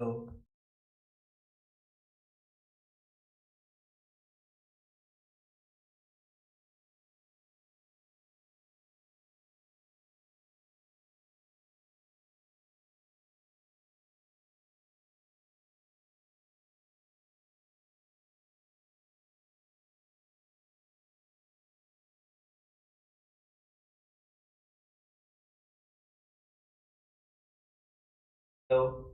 তো তো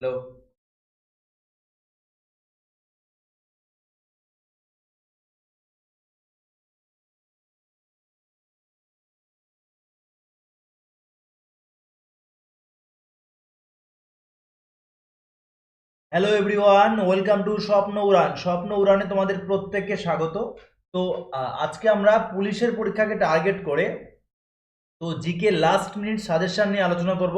hello hello everyone welcome to Swapna Uran Swapna উড়ানে তোমাদের প্রত্যেককে স্বাগত। তো আজকে আমরা পুলিশের পরীক্ষাকে টার্গেট করে, তো, জিকে লাস্ট মিনিট সাজেশন নিয়ে আলোচনা করব।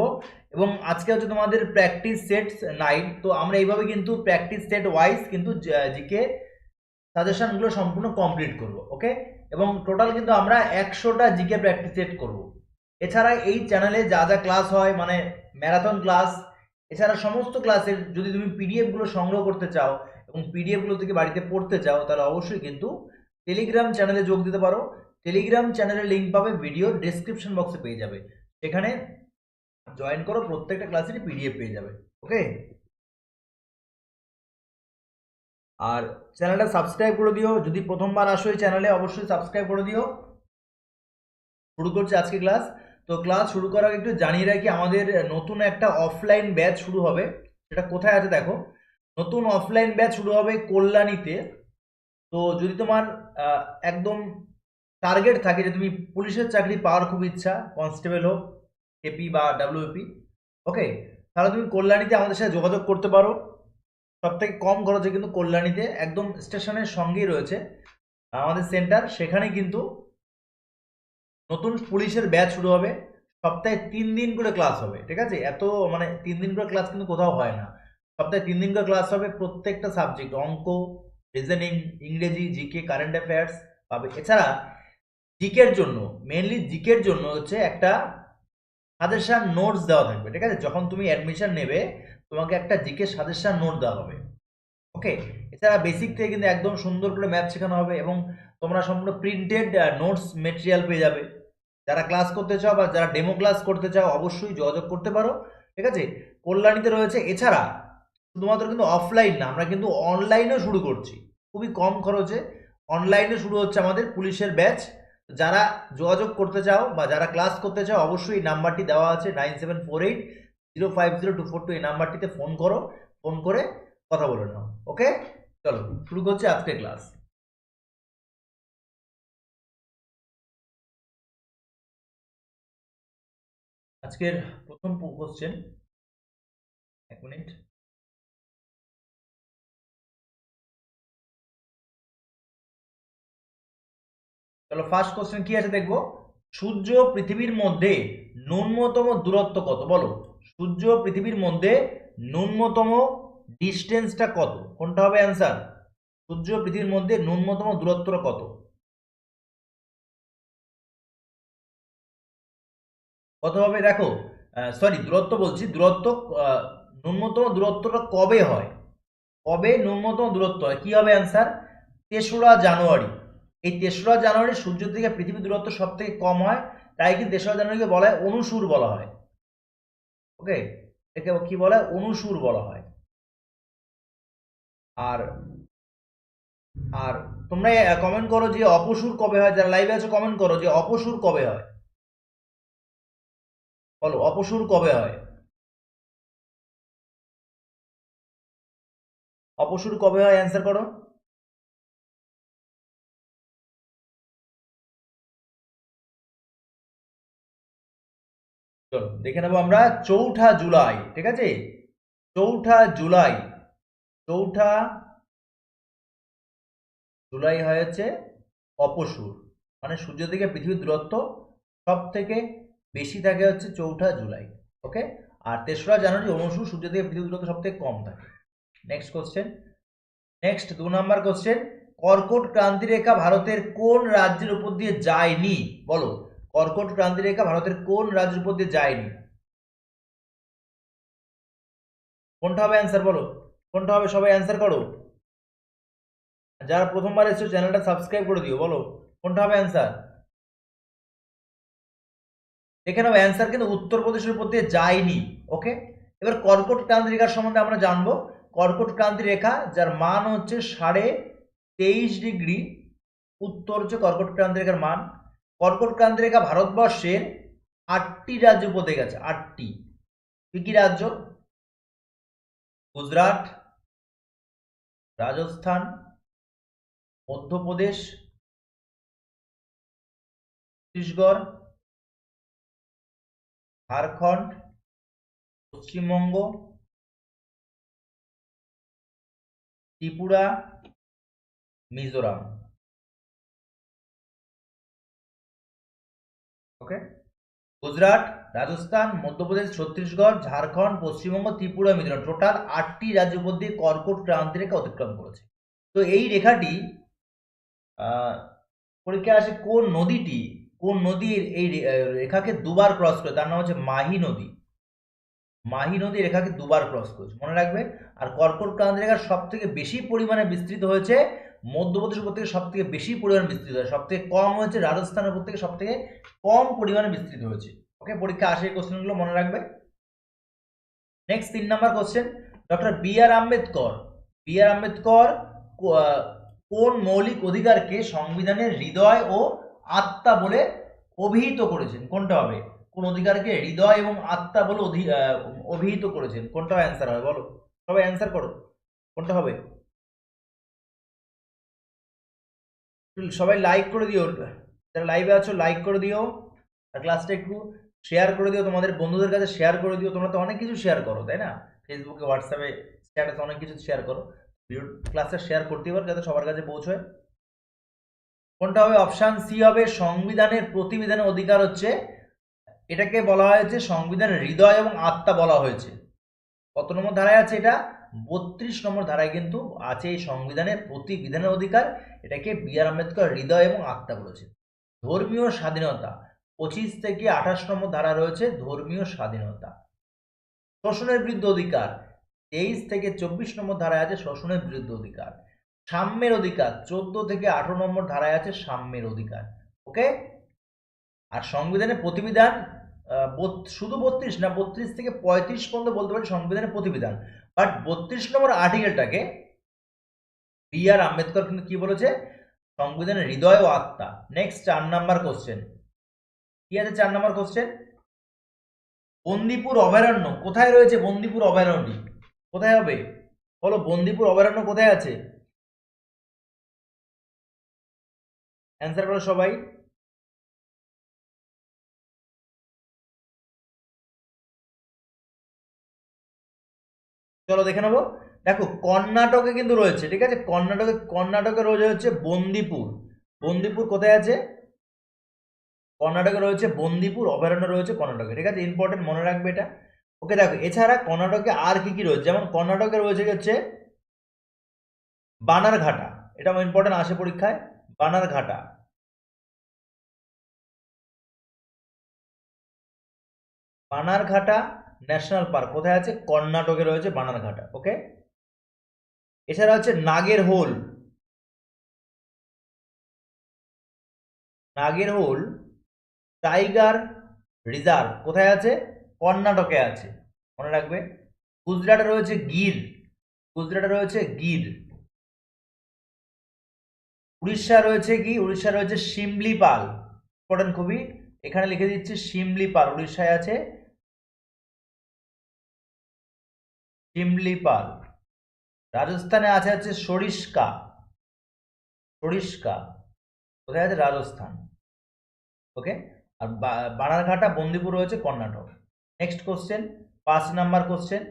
এবং আজকে হচ্ছে তোমাদের প্র্যাকটিস সেট নাইট তো আমরা এইভাবে কিন্তু প্র্যাকটিস সেট ওয়াইজ কিন্তু জিকে সাজেশনগুলো সম্পূর্ণ কমপ্লিট করব ওকে এবং টোটাল কিন্তু আমরা একশোটা জিকে প্র্যাকটিস সেট করব। এছাড়া এই চ্যানেলে যা যা ক্লাস হয় মানে ম্যারাথন ক্লাস এছাড়া সমস্ত ক্লাসের যদি তুমি পিডিএফগুলো সংগ্রহ করতে চাও এবং পিডিএফগুলো থেকে বাড়িতে পড়তে চাও, তাহলে অবশ্যই কিন্তু টেলিগ্রাম চ্যানেলে যোগ দিতে পারো। টেলিগ্রাম চ্যানেলের লিঙ্ক পাবে ভিডিও ডেসক্রিপশন বক্সে পেয়ে যাবে। সেখানে জয়েন করো, প্রত্যেকটা ক্লাসেরই পিডিএফ পেয়ে যাবে ওকে আর চ্যানেলটা সাবস্ক্রাইব করে দিও, যদি প্রথমবার আসো এই চ্যানেলে অবশ্যই সাবস্ক্রাইব করে দিও। শুরু করছি আজকে ক্লাস তো ক্লাস শুরু করার একটু জানিয়ে রাখি, আমাদের নতুন একটা অফলাইন ব্যাচ শুরু হবে। সেটা কোথায় আছে দেখো। নতুন অফলাইন ব্যাচ শুরু হবে কল্যাণীতে। তো যদি তোমার একদম টার্গেট থাকে যে তুমি পুলিশের চাকরি পাওয়ার খুব ইচ্ছা কনস্টেবল হোক এপি বা ডাব্লিউপি ওকে তাহলে তুমি কল্যাণীতে আমাদের সাথে যোগাযোগ করতে পারো। সব থেকে কম খরচে কিন্তু কল্যাণীতে একদম স্টেশনের সঙ্গেই রয়েছে আমাদের সেন্টার। সেখানে কিন্তু নতুন পুলিশের ব্যাচ শুরু হবে। সপ্তাহে তিন দিন করে ক্লাস হবে, ঠিক আছে? এত মানে তিন দিন করে ক্লাস কিন্তু কোথাও হয় না। সপ্তাহে তিন দিন করে ক্লাস হবে প্রত্যেকটা সাবজেক্ট অঙ্ক রিজনিং ইংরেজি জিকে কারেন্ট অ্যাফেয়ার্স পাবে। এছাড়া জিকের জন্য মেনলি জিকের জন্য হচ্ছে একটা সাজেশন নোটস দেওয়া থাকবে, ঠিক আছে? যখন তুমি অ্যাডমিশন নেবে, তোমাকে একটা জিকে সাজেশন নোট দেওয়া হবে। ওকে এছাড়া বেসিক থেকে কিন্তু একদম সুন্দর করে ম্যাথ শেখানো হবে এবং তোমরা সম্পূর্ণ প্রিন্টেড নোটস মেটেরিয়াল পেয়ে যাবে। যারা ক্লাস করতে চাও বা যারা ডেমো ক্লাস করতে চাও, অবশ্যই যোগাযোগ করতে পারো, ঠিক আছে? কল্যাণীতে রয়েছে, এছাড়া শুধুমাত্র কিন্তু অফলাইন না, আমরা কিন্তু অনলাইনেও শুরু করছি। খুবই কম খরচে অনলাইনে শুরু হচ্ছে আমাদের পুলিশের ব্যাচ যারা যোগাযোগ করতে চাও বা যারা ক্লাস করতে চাও, অবশ্যই এই নাম্বারটি দেওয়া আছে nine seven four eight zero five zero two four two এই নাম্বারটিতে ফোন করো ফোন করে কথা বলে নাও ওকে চলো, শুরু করছি আজকে ক্লাস আজকের প্রথম কোশ্চেন এক মিনিট চলো ফার্স্ট কোশ্চেন কি আছে দেখব? সূর্য পৃথিবীর মধ্যে ন্যূনতম দূরত্ব কত? বলো। সূর্য পৃথিবীর মধ্যে ন্যূনতম ডিস্টেন্সটা কত? কোনটা হবে অ্যান্সার সূর্য পৃথিবীর মধ্যে ন্যূনতম দূরত্বটা কত? কত হবে? দেখো সরি দূরত্ব বলছি। দূরত্ব ন্যূনতম দূরত্বটা কবে হয়? কবে ন্যূনতম দূরত্ব হয়? কি হবে অ্যান্সার তেসরা জানুয়ারি। এই তেসরা জানুয়ারি সূর্য থেকে পৃথিবীর দূরত্ব সব থেকে কম হয়, তাই কিন্তু তেসরা জানুয়ারিকে বলা হয় অনুসুর বলা হয়? ওকে? একে কি বলা? অনুসুর বলা হয়। আর আর তোমরা কমেন্ট করো যে অপসুর কবে হয়? যারা লাইভে আছে কমেন্ট করো যে অপসুর কবে হয়? বলো, অপসুর কবে হয়? অপসুর কবে হয়? অ্যান্সার করো। চলো দেখে নেব আমরা চৌঠা জুলাই, ঠিক আছে? চৌঠা জুলাই চৌঠা জুলাই হয়েছে অপসুর মানে সূর্য থেকে পৃথিবীর দূরত্ব সব থেকে বেশি থাকে হচ্ছে চৌঠা জুলাই ওকে আর তেসরা জানুয়ারি অনুসুর সূর্য থেকে পৃথিবীর দূরত্ব সব থেকে কম থাকে। নেক্সট কোশ্চেন নেক্সট দু নাম্বার কোশ্চেন কর্কট ক্রান্তি রেখা ভারতের কোন রাজ্যের উপর দিয়ে যায়নি? বলো। কর্কট ক্রান্তি রেখা ভারতের কোন রাজ্যের উপর দিয়ে যায়নি? কোনটা হবে অ্যান্সার বলো? কোনটা হবে সবাই অ্যান্সার করো? যারা প্রথমবার এসেছ চ্যানেলটা সাবস্ক্রাইব করে দিও, বলো। কোনটা হবে অ্যান্সার দেখে অ্যান্সার কিন্তু উত্তরপ্রদেশের উপর দিয়ে যায়নি ওকে এবার কর্কট ক্রান্তি রেখার সম্বন্ধে আমরা জানব। কর্কট ক্রান্তি রেখা যার মান হচ্ছে সাড়ে তেইশ ডিগ্রি, উত্তর হচ্ছে কর্কট ক্রান্তি রেখার মান। কর্কট ক্রান্তি রেখা ভারতবর্ষের আটটি রাজ্য দিয়ে গেছে, আটটি। কি কি রাজ্য? গুজরাট, রাজস্থান, মধ্যপ্রদেশ, ছত্তিশগড়, ঝাড়খণ্ড, পশ্চিমবঙ্গ, ত্রিপুরা, মিজোরাম। ওকে গুজরাট রাজস্থান মধ্যপ্রদেশ ছত্তিশগড় ঝাড়খণ্ড পশ্চিমবঙ্গ ত্রিপুরা মিজোরাম। টোটাল আটটি রাজ্য দিয়ে কর্কট ক্রান্তি রেখা অতিক্রম করেছে। তো এই রেখাটি আহ, পরীক্ষায় আসে কোন নদীটি কোন নদীর এই রেখাকে দুবার ক্রস করে তার নাম হচ্ছে মাহি নদী। মাহি নদী রেখাকে দুবার ক্রস করেছে। মনে রাখবে আর কর্কট ক্রান্তি রেখা সব থেকে বেশি পরিমাণে বিস্তৃত হয়েছে মধ্যপ্রদেশ উপর থেকে সব থেকে বেশি পরিমাণে বিস্তৃত হয়। সব থেকে কম হয়েছে রাজস্থানের উপর থেকে সব থেকে কম পরিমাণে বিস্তৃত হয়েছে। ওকে পরীক্ষা আসে এই কোশ্চেনগুলো মনে রাখবে। নেক্সট তিন number question doctor B R Ambedkar B R Ambedkar কোন মৌলিক অধিকারকে সংবিধানের হৃদয় ও আত্মা বলে অভিহিত করেছেন? কোনটা হবে? কোন অধিকারকে হৃদয় এবং আত্মা বলে অভিহিত করেছেন? কোনটা অ্যান্সার হবে? বলো। সবাই অ্যান্সার করো। কোনটা হবে? সবাই লাইক করে দিও। যারা লাইভে আছো লাইক করে দিও। আর ক্লাসটা একটু শেয়ার করে দিও। তোমাদের বন্ধুদের কাছে শেয়ার করে দিও। তোমরা তো অনেক কিছু শেয়ার করো, তাই না? ফেসবুকে হোয়াটসঅ্যাপে স্ট্যাটাসে অনেক কিছু শেয়ার করো। ভিডিও ক্লাসটা শেয়ার করতে পারো, যাতে সবার কাছে পৌঁছয়। কোনটা হবে? অপশান সি হবে, সংবিধানের প্রতিবিধানের অধিকার হচ্ছে, এটাকে বলা হয়েছে সংবিধানের হৃদয় এবং আত্মা বলা হয়েছে। কত নম্বর ধারায় আছে এটা? বত্রিশ নম্বর ধারায় কিন্তু আছে এই সংবিধানের প্রতিবিধানের অধিকার, এটাকে বি আর আম্বেদকর হৃদয় এবং আত্মা বলেছে। ধর্মীয় স্বাধীনতা, পঁচিশ থেকে আঠাশ নম্বর ধারা রয়েছে ধর্মীয় স্বাধীনতা। শোষণের বিরুদ্ধে অধিকার, তেইশ থেকে চব্বিশ নম্বর ধারায় আছে শোষণের বিরুদ্ধে অধিকার। সাম্যের অধিকার, চোদ্দ থেকে আঠারো নম্বর ধারায় আছে সাম্যের অধিকার। ওকে? আর সংবিধানের প্রতিবিধান শুধু বত্রিশ না, বত্রিশ থেকে পঁয়ত্রিশ পর্যন্ত বলতে পারি সংবিধানের প্রতিবিধান। বাট বত্রিশ নম্বর আর্টিকেলটাকে বি আর আম্বেদকর কিন্তু কি বলেছে? সংবিধানের হৃদয় ও আত্মা। নেক্সট চার নাম্বার কোশ্চেন কি আছে চার নাম্বার কোশ্চেন বন্দিপুর অভয়ারণ্য। কোথায় রয়েছে বন্দিপুর অভয়ারণ্যটি? কোথায় হবে? বলো, বন্দিপুর অভয়ারণ্য কোথায় আছে? অ্যান্সার করো সবাই। চলো দেখে নেব। দেখো, কর্ণাটকে কিন্তু রয়েছে, ঠিক আছে? কর্ণাটকে কর্ণাটকে রয়েছে হচ্ছে বন্দিপুর। বন্দিপুর কোথায় আছে? কর্ণাটকে রয়েছে বন্দিপুর, অভয়ারণ্য রয়েছে কর্ণাটকে, ঠিক আছে? ইম্পর্টেন্ট মনে রাখবে এটা। ওকে দেখো, এছাড়া কর্ণাটকে আর কি কি রয়েছে? যেমন কর্ণাটকে রয়েছে হচ্ছে? বানারঘাটা এটা ইম্পর্টেন্ট আসে পরীক্ষায়। বানারঘাটা। Bannerghatta national park. কোথায় আছে? কর্ণাটকে রয়েছে বানারঘাটা ওকে এছাড়া হচ্ছে নাগের হোল। নাগের হোল টাইগার রিজার্ভ কোথায় আছে? কর্ণাটকে আছে। মনে রাখবে। গুজরাটে রয়েছে গির। গুজরাটে রয়েছে গির। উড়িষ্যা রয়েছে কি? উড়িষ্যা রয়েছে শিমলিপাল ইম্পর্টেন্ট খুবই এখানে লিখে দিচ্ছি শিমলিপাল উড়িষ্যায় আছে শিমলিপাল রাজস্থানে আছে আছে সরিষ্কা সরিষ্কা, কোথায় আছে? রাজস্থান ওকে আর বানারঘাটা, বন্দিপুর রয়েছে কর্ণাটক। নেক্সট কোশ্চেন পাঁচ নাম্বার কোশ্চেন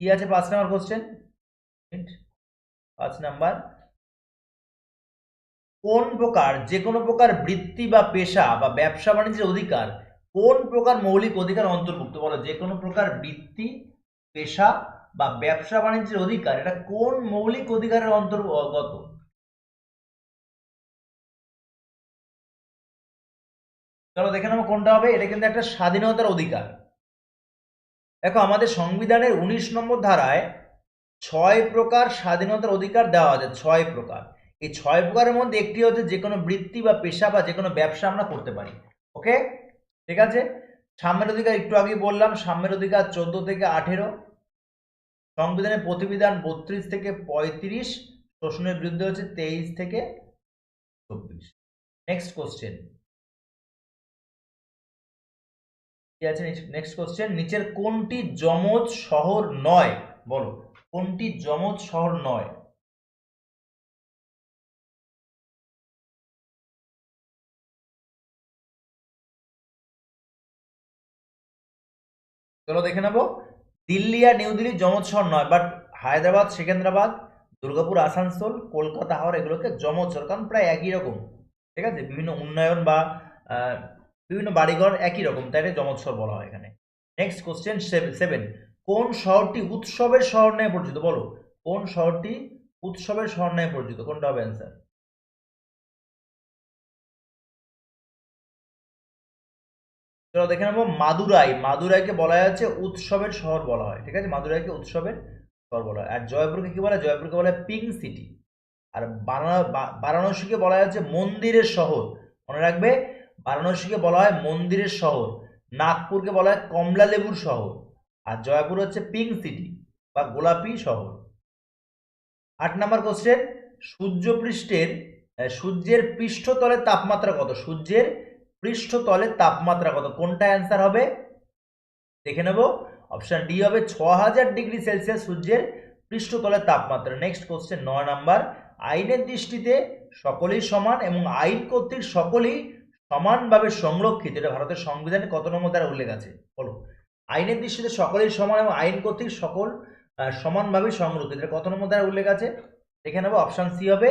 কি আছে পাঁচ নাম্বার কোশ্চেন পাঁচ নাম্বার। কোন প্রকার যে কোনো প্রকার বৃত্তি বা পেশা বা ব্যবসা বাণিজ্যের অধিকার, কোন প্রকার মৌলিক অধিকার অন্তর্ভুক্ত? বলো যে কোনো প্রকার বৃত্তি, পেশা বা ব্যবসা বাণিজ্যের অধিকার, এটা কোন মৌলিক অধিকারের অন্তর্গত? চলো দেখে নেব কোনটা হবে, এটা কিন্তু একটা স্বাধীনতার অধিকার। দেখো, আমাদের সংবিধানের উনিশ নম্বর ধারায় ছয় প্রকার স্বাধীনতার অধিকার দেওয়া আছে, ছয় প্রকার। এই ছয় প্রকারের মধ্যে একটি হচ্ছে যে কোনো বৃত্তি বা পেশা বা যে কোনো ব্যবসা আমরা করতে পারি ওকে ঠিক আছে? সাম্যের অধিকার, একটু আগে বললাম, সাম্যের অধিকার চোদ্দ থেকে আঠেরো সংবিধানের প্রতিবিধান বত্রিশ থেকে পঁয়ত্রিশ, শোষণের বিরুদ্ধে হচ্ছে তেইশ থেকে চব্বিশ। নেক্সট কোশ্চেন আছে নেক্সট কোশ্চেন নিচের কোনটি যমজ শহর নয়? বলো, কোনটি যমজ শহর নয়? চলো দেখে নেব। দিল্লি আর নিউ দিল্লি যমজ শহর নয় বাট হায়দ্রাবাদ, সেকেন্দ্রাবাদ, দুর্গাপুর, আসানসোল, কলকাতা, হাওড়া এগুলোকে যমজ শহর, কারণ প্রায় একই রকম, ঠিক আছে? বিভিন্ন উন্নয়ন বা বিভিন্ন বাড়িঘর একই রকম তাই যমজ শহর বলা হয় এখানে। নেক্সট কোশ্চেন সেভেন কোন শহরটি উৎসবের শহর নামে পরিচিত? বলো, কোন শহরটি উৎসবের শহর নামে পরিচিত? কোনটা হবে অ্যান্সার চলো দেখে নেব মাদুরাই। মাদুরাইকে বলা যাচ্ছে উৎসবের শহর বলা হয়, ঠিক আছে? মাদুরাইকে উৎসবের শহর বলা হয়। আর জয়পুরকে কি বলা? জয়পুরকে বলা হয় পিঙ্ক সিটি। আর বারাণসীকে বলা যাচ্ছে মন্দিরের শহর। মনে রাখবে, বারাণসীকে বলা হয় মন্দিরের শহর। নাগপুরকে বলা হয় কমলা লেবুর শহর। আর জয়পুর হচ্ছে পিঙ্ক সিটি বা গোলাপি শহর। আট নাম্বার কোশ্চেন সূর্যপৃষ্ঠের সূর্যের পৃষ্ঠতলের তাপমাত্রা কত? সূর্যের পৃষ্ঠতলের তাপমাত্রা কত? কোনটা অ্যান্সার হবে? দেখে নেব। অপশন ডি হবে ছ হাজার ডিগ্রি সেলসিয়াস সূর্যের পৃষ্ঠতলের তাপমাত্রা। নেক্সট কোশ্চেন নয় নাম্বার আইনের দৃষ্টিতে সকলেই সমান এবং আইন কর্তৃক সকলেই সমানভাবে সংরক্ষিত। এটা ভারতের সংবিধানে কত নম্বর দ্বারা উল্লেখ আছে? বলো। আইনের দৃষ্টিতে সকলেই সমান এবং আইন কর্তৃক সকল সমানভাবে সংরক্ষিত। এটা কত নম্বর দ্বারা উল্লেখ আছে? দেখে নেব। অপশন সি হবে,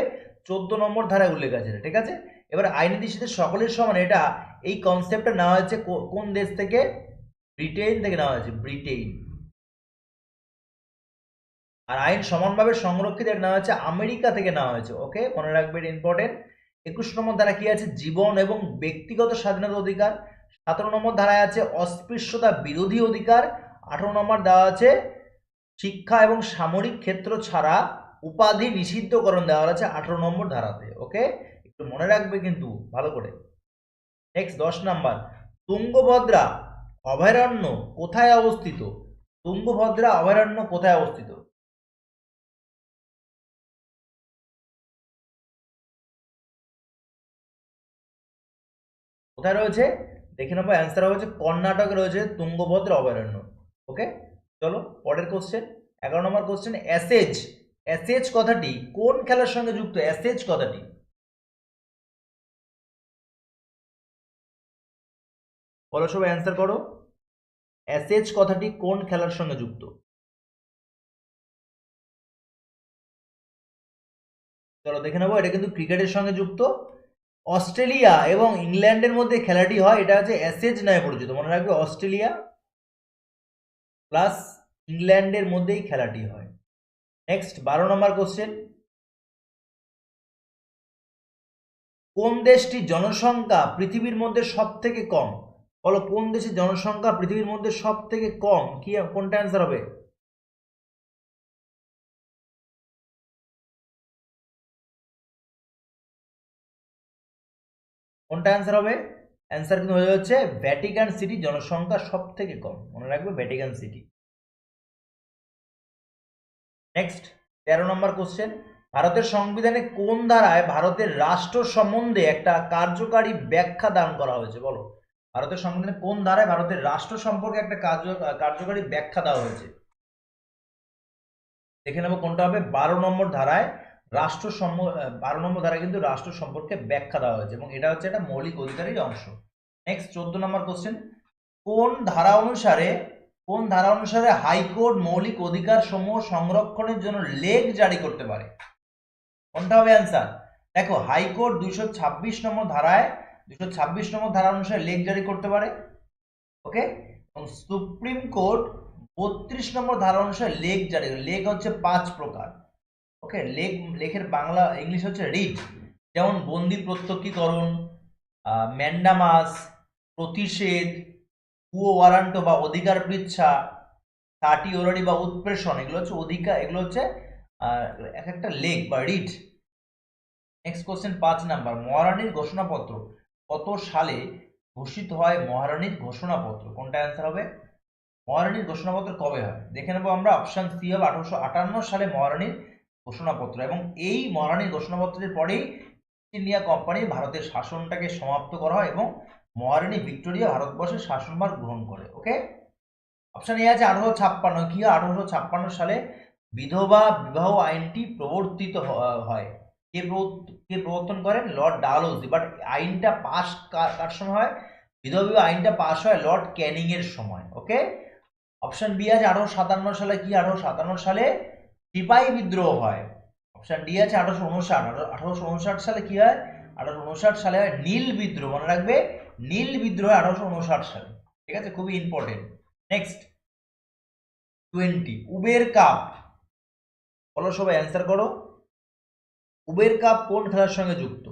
চোদ্দ নম্বর ধারায় উল্লেখ আছে। ঠিক আছে? এবার আইনের দৃষ্টিতে সকলের সমান, এটা এই কনসেপ্টটা নেওয়া হয়েছে কোন দেশ থেকে? ব্রিটেন থেকে নেওয়া হয়েছে ব্রিটেন আর আইন সমানভাবে সংরক্ষিত নেওয়া হয়েছে, আমেরিকা থেকে নেওয়া হয়েছে, ওকে? মনে রাখবেন ইম্পর্টেন্ট একুশ নম্বর ধারা কি আছে? জীবন এবং ব্যক্তিগত স্বাধীনতা অধিকার। সতেরো নম্বর ধারায় আছে অস্পৃশ্যতা বিরোধী অধিকার। আঠারো নম্বর দেওয়া আছে, শিক্ষা এবং সামরিক ক্ষেত্র ছাড়া উপাধি নিষিদ্ধকরণ দেওয়া আছে আঠারো নম্বর ধারাতে, ওকে? মনে রাখবে কিন্তু ভালো করে। নেক্সট দশ নাম্বার, তুঙ্গভদ্রা অভয়ারণ্য কোথায় অবস্থিত? তুঙ্গভদ্রা অভয়ারণ্য কোথায় অবস্থিত? কোথায় রয়েছে? দেখে নেব অ্যান্সার হচ্ছে কর্ণাটকে রয়েছে তুঙ্গভদ্রা অভয়ারণ্য। ওকে চলো, পরের কোশ্চেন এগারো নম্বর কোশ্চেন অ্যাসেজ অ্যাসেজ কথাটি কোন খেলার সঙ্গে যুক্ত? অ্যাসেজ কথাটি। বলো সবাই অ্যান্সার করো। অ্যাসেজ কথাটি কোন খেলার সঙ্গে যুক্ত? চলো দেখে নেব, এটা কিন্তু ক্রিকেটের সঙ্গে যুক্ত। অস্ট্রেলিয়া এবং ইংল্যান্ডের মধ্যে খেলাটি হয়, এটা হচ্ছে অ্যাসেজ নামে পরিচিত, মনে রাখবে অস্ট্রেলিয়া প্লাস ইংল্যান্ডের মধ্যেই খেলাটি হয়। নেক্সট বারো নম্বর কোশ্চেন কোন দেশটি জনসংখ্যা পৃথিবীর মধ্যে সব থেকে কম? বলো, কোন দেশের জনসংখ্যা পৃথিবীর মধ্যে সব থেকে কম? কি, কোনটা অ্যান্সার হবে? কোনটা অ্যান্সার হবে? অ্যান্সার কিন্তু হয়ে যাচ্ছে ভ্যাটিকান সিটি জনসংখ্যা সব থেকে কম। মনে রাখবে ভ্যাটিকান সিটি নেক্সট তেরো নম্বর কোশ্চেন ভারতের সংবিধানে কোন ধারায় ভারতের রাষ্ট্র সম্বন্ধে একটা কার্যকারী ব্যাখ্যা দান করা হয়েছে? বলো। ভারতের সংবিধানে কোন ধারায় ভারতের রাষ্ট্র সম্পর্কে একটা কার্যকারী ব্যাখ্যা দেওয়া হয়েছে? দেখে নেব কোনটা হবে। বারো নম্বর ধারায় রাষ্ট্র সম বারো নম্বর ধারায় কিন্তু রাষ্ট্র সম্পর্কে ব্যাখ্যা দেওয়া হয়েছে এবং এটা হচ্ছে একটা মৌলিক অধিকারের অংশ। নেক্সট চোদ্দ নম্বর কোশ্চেন কোন ধারা অনুসারে, কোন ধারা অনুসারে হাইকোর্ট মৌলিক অধিকার সমূহ সংরক্ষণের জন্য লেগ জারি করতে পারে? কোনটা হবে অ্যান্সার দেখো, হাইকোর্ট দুইশো ছাব্বিশ নম্বর ধারায় দুশো ছাব্বিশ নম্বর ধারা অনুসারে লেখ জারি করতে পারে ওকে এবং সুপ্রিম কোর্ট বত্রিশ নম্বর ধারা অনুসারে লেক জারি লেক হচ্ছে পাঁচ প্রকার ওকে লেক লেখের বাংলা ইংলিশ হচ্ছে রিট যেমন বন্দি প্রত্যক্ষীকরণ ম্যান্ডামাস, প্রতিষেধ কুয়ো ওয়ারান্ট বা অধিকার পৃচ্ছা সাটি ওরারি বা উৎপ্রেষণ, এগুলো হচ্ছে অধিকার, এগুলো হচ্ছে এক একটা লেক বা রিট নেক্সট কোশ্চেন পাঁচ নাম্বার, মহারানীর ঘোষণাপত্র। কত সালে ঘোষিত হয় মহারানীর ঘোষণাপত্র? কোনটা অ্যান্সার হবে? মহারানীর ঘোষণাপত্র কবে হয়? দেখে নেব আমরা অপশান সি হবে আঠারোশো আটান্ন সালে মহারানীর ঘোষণাপত্র এবং এই মহারানীর ঘোষণাপত্রের পরেই ইন্ডিয়া কোম্পানি ভারতের শাসনটাকে সমাপ্ত করা হয় এবং মহারানী ভিক্টোরিয়া ভারতবর্ষের শাসনভার গ্রহণ করে ওকে অপশন এ আছে আঠারোশো ছাপ্পান্ন। কি আঠারোশো ছাপ্পান্ন সালে বিধবা বিবাহ আইনটি প্রবর্তিত হয়। কে কে প্রবর্তন করেন? লর্ড ডালহৌসি। বাট আইনটা পাস কার সময় হয়? বিধবা আইনটা পাস হয় লর্ড ক্যানিং এর সময় ওকে অপশন বি আছে আঠারোশো সাতান্ন সালে কি? আঠারোশো সাতান্ন সালে সিপাহী বিদ্রোহ হয়। অপশন ডি আছে আঠারোশো উনষাট। আঠারোশো উনষাট সালে কি হয়? আঠারোশো উনষাট সালে হয় নীল বিদ্রোহ। মনে রাখবে, নীল বিদ্রোহ আঠারোশো উনষাট সালে। ঠিক আছে? খুবই important next twenty Uber cup. বলো সবাই অ্যান্সার করো। উবের কাপ কোন খেলার সঙ্গে যুক্ত?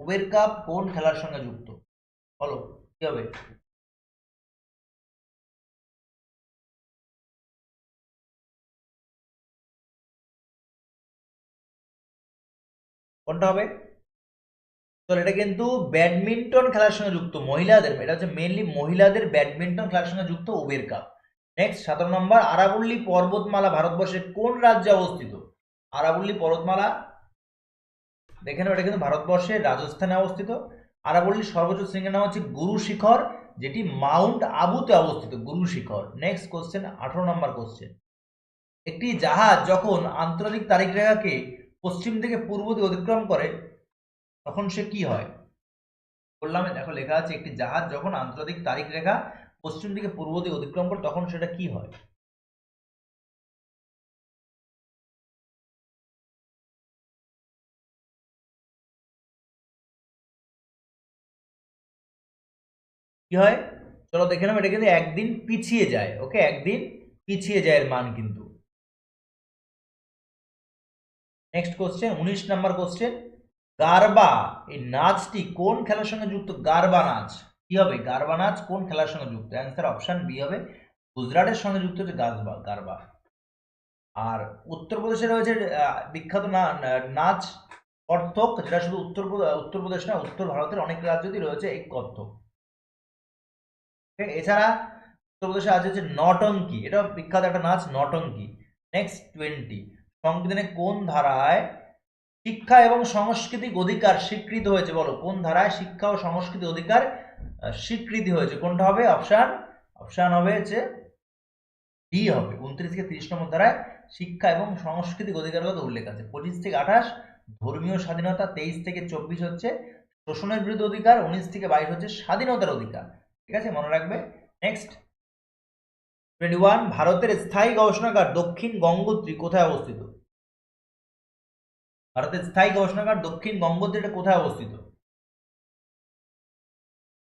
উবের কাপ কোন খেলার সঙ্গে যুক্ত? বলো, কি হবে? কোনটা হবে? তো এটা কিন্তু ব্যাডমিন্টন খেলার সঙ্গে যুক্ত মহিলাদের, এটা হচ্ছে মেনলি মহিলাদের ব্যাডমিন্টন খেলার সঙ্গে যুক্ত উবের কাপ। নেক্সট সতেরো নম্বর আরাবল্লী পর্বতমালা ভারতবর্ষের কোন রাজ্যে অবস্থিত? আরাবল্লী পর্বতমালা দেখে নাও, এটা কিন্তু ভারতবর্ষের রাজস্থানে অবস্থিত। আরাবল্লীর সর্বোচ্চ শৃঙ্গের নাম হচ্ছে গুরু শিখর, যেটি মাউন্ট আবুতে অবস্থিত, গুরু শিখর। নেক্সট কোশ্চেন আঠারো নম্বর কোশ্চেন একটি জাহাজ যখন আন্তর্জাতিক তারিখ রেখাকে পশ্চিম থেকে পূর্ব দিকে অতিক্রম করে, তখন সে কি হয়? বললাম দেখো, লেখা আছে, একটি জাহাজ যখন আন্তর্জাতিক তারিখ রেখা পশ্চিম দিকে পূর্ব দিকে অতিক্রম করে, তখন সেটা কি হয়? কি হয়? চলো দেখে নাও এটা কিন্তু একদিন পিছিয়ে যায় ওকে একদিন পিছিয়ে যায় এর মান কিন্তু। নেক্সট কোশ্চেন উনিশ নাম্বার কোশ্চেন গারবা এই নাচটি কোন খেলার সঙ্গে যুক্ত? গারবা নাচ। কি হবে? গারবা নাচ কোন খেলার সঙ্গে যুক্ত? অ্যান্সার অপশন বি হবে গুজরাটের সঙ্গে যুক্ত হচ্ছে গারবা গারবা। আর উত্তরপ্রদেশে রয়েছে বিখ্যাত নাচ কত্থক যেটা শুধু উত্তর উত্তরপ্রদেশ না উত্তর ভারতের অনেক রাজ্যতেই রয়েছে এই Okay, এছাড়া উত্তরপ্রদেশে আছে হচ্ছে নটঙ্কি এটা বিখ্যাত একটা নাচ নটঙ্কি নেক্সট টোয়েন্টি সংবিধানে কোন ধারায় শিক্ষা এবং সাংস্কৃতিক অধিকার স্বীকৃত হয়েছে বলো? কোন ধারায় শিক্ষা ও সংস্কৃতি অধিকার স্বীকৃতি হয়েছে? কোনটা হবে? অপশান অপশান হবে হচ্ছে ডি হবে। উনত্রিশ থেকে তিরিশ নম্বর ধারায় শিক্ষা এবং সাংস্কৃতিক কথা উল্লেখ আছে। পঁচিশ থেকে আঠাশ, ধর্মীয় স্বাধীনতা, তেইশ থেকে চব্বিশ হচ্ছে শোষণের বিরুদ্ধে অধিকার, উনিশ থেকে বাইশ হচ্ছে স্বাধীনতার অধিকার। ঠিক আছে? মনে রাখবে? নেক্সট টোয়েন্টি ওয়ান ভারতের স্থায়ী গবেষণাগার দক্ষিণ গঙ্গোত্রী কোথায় অবস্থিত? ভারতের স্থায়ী গবেষণাগার দক্ষিণ গঙ্গোত্রী এটা কোথায় অবস্থিত?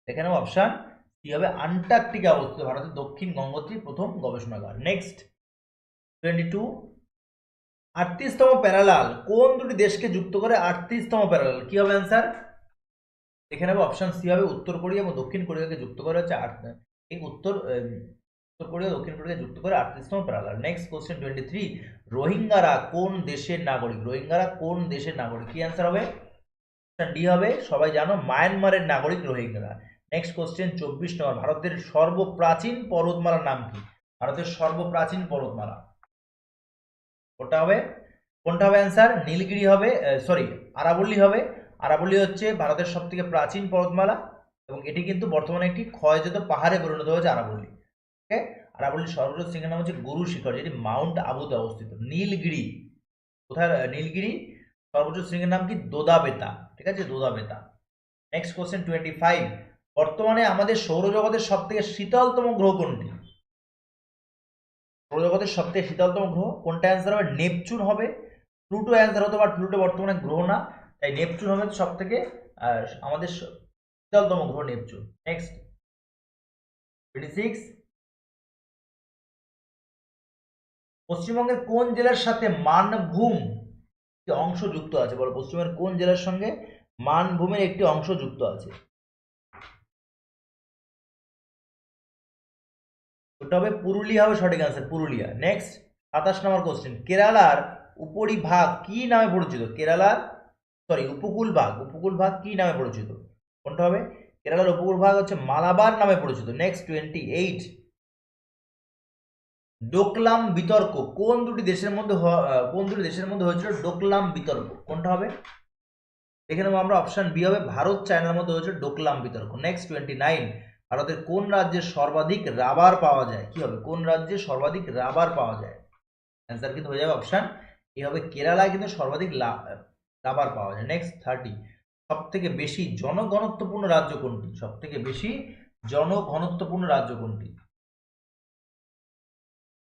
এখানে অপশন কি হবে? আন্টার্কটিকা অবস্থিত ভারতের দক্ষিণ গঙ্গোত্রী প্রথম গবেষণাগার। নেক্সট টোয়েন্টি টু আটত্রিশতম প্যারালাল। কোন দুটি দেশকে যুক্ত করে আটত্রিশতম প্যারালাল? কি হবে অ্যান্সার এখানে হবে অপশন সি হবে উত্তর কোরিয়া এবং দক্ষিণ কোরিয়াকে যুক্ত করে হচ্ছে আট, এই উত্তর উত্তর কোরিয়া, দক্ষিণ কোরিয়াকে যুক্ত করে আটত্রিশতম parallel next question twenty three রোহিঙ্গারা কোন দেশের নাগরিক? রোহিঙ্গারা কোন দেশের নাগরিক? কি অ্যান্সার হবে? ডি হবে, সবাই জানো মায়ানমারের নাগরিক রোহিঙ্গারা। নেক্সট কোশ্চেন চব্বিশ নম্বর, ভারতের সর্বপ্রাচীন পর্বতমালার নাম কি? ভারতের সর্বপ্রাচীন পর্বতমালা। ওটা হবে? কোনটা হবে অ্যান্সার নীলগিরি হবে সরি আরাবল্লী হবে আরাবল্লী হচ্ছে ভারতের সব থেকে প্রাচীন পর্বতমালা এবং এটি কিন্তু বর্তমানে একটি ক্ষয়জাত পাহাড়ে পরিণত হয়েছে আরাবল্লী ওকে? আরাবল্লীর সর্বোচ্চ শৃঙ্গের নাম হচ্ছে গুরু শিখর, যেটি মাউন্ট আবুতে অবস্থিত। নীলগিরি। কোথায় নীলগিরি? সর্বোচ্চ শৃঙ্গের নাম কি? দোদাবেতা। ঠিক আছে? Doddabetta. Next question twenty five বর্তমানে আমাদের সৌরজগতের সব থেকে শীতলতম গ্রহ কোনটি? সৌরজগতের সব থেকে শীতলতম গ্রহ কোনটা? অ্যান্সার হবে নেপচুন হবে। প্লুটো অ্যান্সার হতে পারে প্লুটো বর্তমানে গ্রহ না। তাই নেপচুন হবে সব থেকে আমাদের শীতলতম গ্রহ নেপচুন। নেক্সট টোয়েন্টি সিক্স পশ্চিমবঙ্গের কোন জেলার সাথে মানভূম অংশ যুক্ত আছে? বলো, পশ্চিমবঙ্গের কোন জেলার সঙ্গে মানভূমের একটি অংশ যুক্ত আছে? ওটা হবে পুরুলিয়া হবে সঠিক আনসার পুরুলিয়া। নেক্সট সাতাশ নম্বর কোশ্চেন কেরালার উপরিভাগ কি নামে পরিচিত? কেরালার সরি উপকূল ভাগ উপকূল ভাগ কি নামে পরিচিত? কোনটা হবে? কেরালার উপকূল ভাগ হচ্ছে মালাবার নামে পরিচিত। নেক্সট টোয়েন্টি এইট ডোকলাম বিতর্ক। কোন দুটি দেশের মধ্যে কোন দুটি দেশের মধ্যে হয়েছিল ডোকলাম বিতর্ক? কোনটা হবে? দেখে নেব আমরা অপশন বি হবে। ভারত চায়নার মধ্যে হয়েছে ডোকলাম বিতর্ক। নেক্সট টোয়েন্টি নাইন ভারতের কোন রাজ্যে সর্বাধিক রাবার পাওয়া যায়? কি হবে? কোন রাজ্যে সর্বাধিক রাবার পাওয়া যায়? অ্যান্সার কিন্তু হয়ে যাবে অপশান এ হবে। কেরালায় কিন্তু সর্বাধিক লা- পাওয়া যায়। নেক্সট থার্টি সব থেকে বেশি জনঘনত্বপূর্ণ রাজ্য কোনটি? সব থেকে বেশি জনঘনত্বপূর্ণ রাজ্য কোনটি?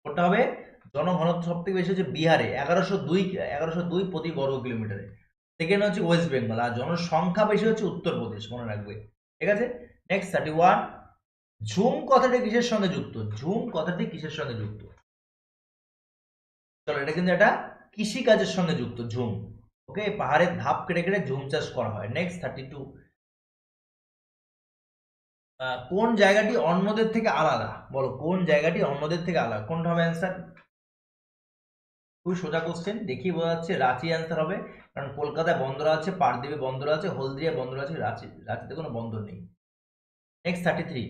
কোনটা হবে? জনঘনত্ব সব থেকে বেশি হচ্ছে বিহারে, এগারোশো দুই এগারোশো দুই প্রতি বর্গ কিলোমিটারে। সেকেন্ড হচ্ছে ওয়েস্ট বেঙ্গল আর জনসংখ্যা বেশি হচ্ছে উত্তরপ্রদেশ, মনে রাখবে। ঠিক আছে? নেক্সট থার্টি ওয়ান ঝুম কথাটি কিসের সঙ্গে যুক্ত? ঝুম কথাটি কিসের সঙ্গে যুক্ত? চলো, এটা কিন্তু একটা কৃষিকাজের সঙ্গে যুক্ত, ঝুম। ওকে? পাহাড়ের ধাপ কেটে কেটে ঝুম চাষ করা হয়। নেক্সট থার্টি টু কোন জায়গাটি অন্যদের থেকে আলাদা? বলো, কোন জায়গাটি অন্যদের থেকে আলাদা? কোনটা হবে অ্যান্সার খুবই সোজা কোশ্চেন দেখিয়ে বোঝা যাচ্ছে রাঁচি অ্যান্সার হবে। কারণ কলকাতায় বন্দর আছে পারদ্বীপে বন্দর আছে হলদিয়া বন্দর আছে, রাঁচি, রাঁচিতে কোনো বন্দর নেই। নেক্সট থার্টি থ্রি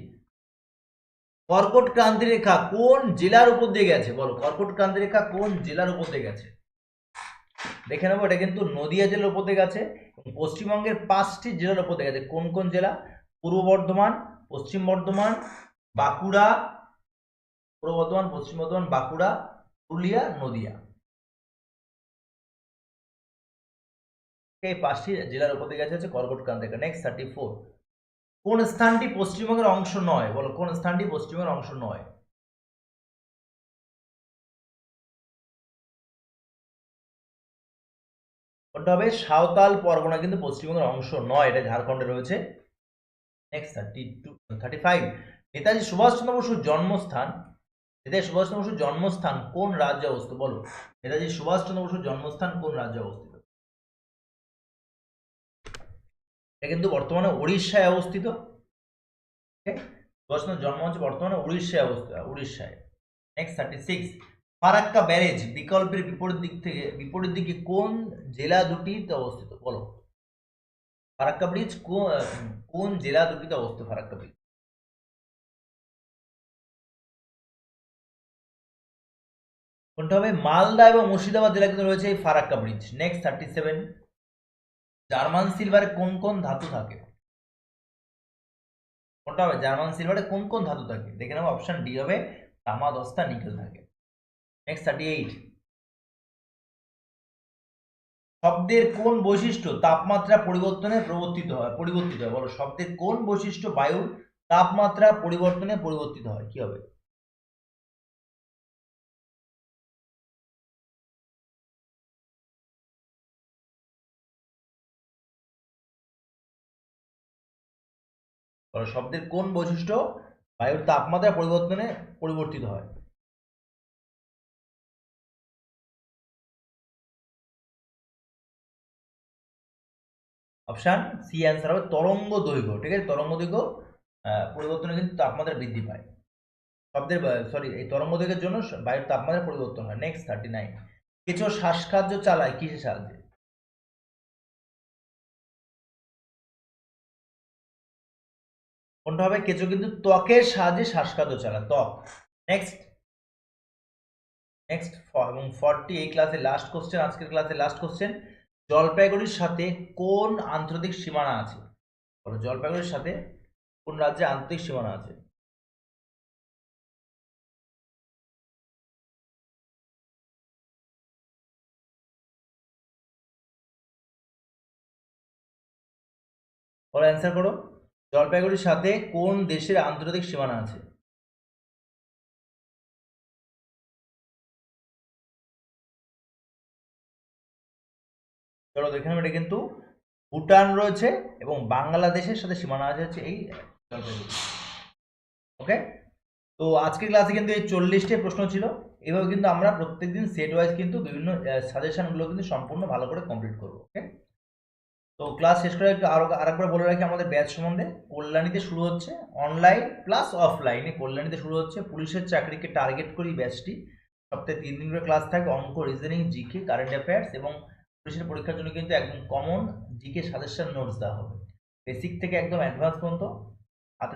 কর্কট ক্রান্তি রেখা কোন জেলার উপর দিয়ে গেছে? বলো, কর্কট ক্রান্তি রেখা কোন জেলার উপর দিয়ে গেছে? দেখে নেব, এটা কিন্তু নদিয়া জেলার উপর গেছে এবং পশ্চিমবঙ্গের পাঁচটি জেলার উপর দিয়ে গেছে কোন কোন জেলা? পূর্ব বর্ধমান, পশ্চিম বর্ধমান, বাঁকুড়া, পূর্ব বর্ধমান, পশ্চিম বর্ধমান, বাঁকুড়া, পুরুলিয়া, নদিয়া। এই পাঁচটি জেলার উপর গেছে হচ্ছে কর্কট ক্রান্তি রেখা নেক্সট থার্টি ফোর কোন স্থানটি পশ্চিমবঙ্গের অংশ নয়? বলো, কোন স্থানটি পশ্চিমবঙ্গের অংশ নয়? কোনটা হবে সাঁওতাল পরগনা কিন্তু পশ্চিমবঙ্গের অংশ নয়, এটা ঝাড়খণ্ডে রয়েছে। নেতাজি সুভাষচন্দ্র বসুর জন্মস্থান। নেতাজি সুভাষচন্দ্র বসুর জন্মস্থান কোন রাজ্যে অবস্থিত? বলো। নেতাজি সুভাষচন্দ্র বসুর জন্মস্থান কোন রাজ্যে অবস্থিত? এটা কিন্তু বর্তমানে উড়িষ্যায় অবস্থিত। সুভাষচন্দ্র জন্ম হচ্ছে বর্তমানে উড়িষ্যায় অবস্থিত, উড়িষ্যায়। Next thirty six Farakka barrage বিকল্পের বিপরীত দিক থেকে, বিপরীত দিকে কোন জেলা দুটিতে অবস্থিত? বলো। ফারাক্কা ব্রিজ কোন জেলা দুটিতে অবস্থিত ফারাক্কা ব্রিজ? কোনটা হবে? মালদা এবং মুর্শিদাবাদ জেলা কিন্তু রয়েছে এই Farakka bridge. Next thirty seven German সিলভারে কোন কোন ধাতু থাকে? কোনটা হবে? জার্মান সিলভারে কোন কোন ধাতু থাকে? দেখে নেব অপশন ডি হবে তামা দস্তা নিকেল থাকে। নেক্সট থার্টি এইট শব্দের কোন বৈশিষ্ট্য তাপমাত্রা পরিবর্তনে প্রবর্তিত হয়? পরিবর্তিত হয়, বলো। শব্দের কোন বৈশিষ্ট্য বায়ুর তাপমাত্রা পরিবর্তনে পরিবর্তিত হয়? কি হবে? শব্দের কোন বৈশিষ্ট্য বায়ুর তাপমাত্রা পরিবর্তনে পরিবর্তিত হয়? অপশান সি অ্যান্সার হবে তরঙ্গ দৈর্ঘ্য, ঠিক আছে? তরঙ্গ দৈর্ঘ্য পরিবর্তনে কিন্তু তাপমাত্রা বৃদ্ধি পায়। শব্দের সরি এই তরঙ্গ দৈর্ঘ্যের জন্য বায়ুর তাপমাত্রা পরিবর্তন হয়। নেক্সট থার্টি নাইন কিছু শ্বাসকার্য চালায় কিসের সাহায্যে? কোনটা হবে? কেঁচো কিন্তু ত্বকের সাহায্যে শ্বাসকার্য চালায়, ত্বক। নেক্সট নেক্সট এবং ফর্টি এই ক্লাসে লাস্ট কোশ্চেন আজকের ক্লাসে লাস্ট কোশ্চেন জলপাইগুড়ির সাথে কোন আন্তর্জাতিক সীমানা আছে? বলো, জলপাইগুড়ির সাথে কোন রাজ্যে আন্তর্জাতিক সীমানা আছে? বলো অ্যান্সার করো। জলপাইগুড়ির সাথে কোন দেশের আন্তর্জাতিক সীমানা আছে? চলো দেখে নেব এটা কিন্তু ভুটান রয়েছে এবং বাংলাদেশের সাথে সীমানা আছে হচ্ছে এই ওকে তো আজকের ক্লাসে কিন্তু এই চল্লিশটি প্রশ্ন ছিল। এভাবে কিন্তু আমরা প্রত্যেকদিন সেট ওয়াইজ কিন্তু বিভিন্ন সাজেশনগুলো কিন্তু সম্পূর্ণ ভালো করে কমপ্লিট করব। ওকে তো ক্লাস শেষ করে একটু আরও আরেকবার বলে রাখি আমাদের ব্যাচ সম্বন্ধে। কল্যাণীতে শুরু হচ্ছে অনলাইন প্লাস অফলাইনে কল্যাণীতে শুরু হচ্ছে। পুলিশের চাকরিকে টার্গেট করি ব্যাচটি সপ্তাহে তিন দিন করে ক্লাস থাকবে অঙ্ক রিজনিং জিকে কারেন্ট অ্যাফেয়ার্স এবং পুলিশের পরীক্ষার জন্য কিন্তু একদম কমন জিকে সাজেশন নোটস দেওয়া হবে। বেসিক থেকে একদম অ্যাডভান্স পর্যন্ত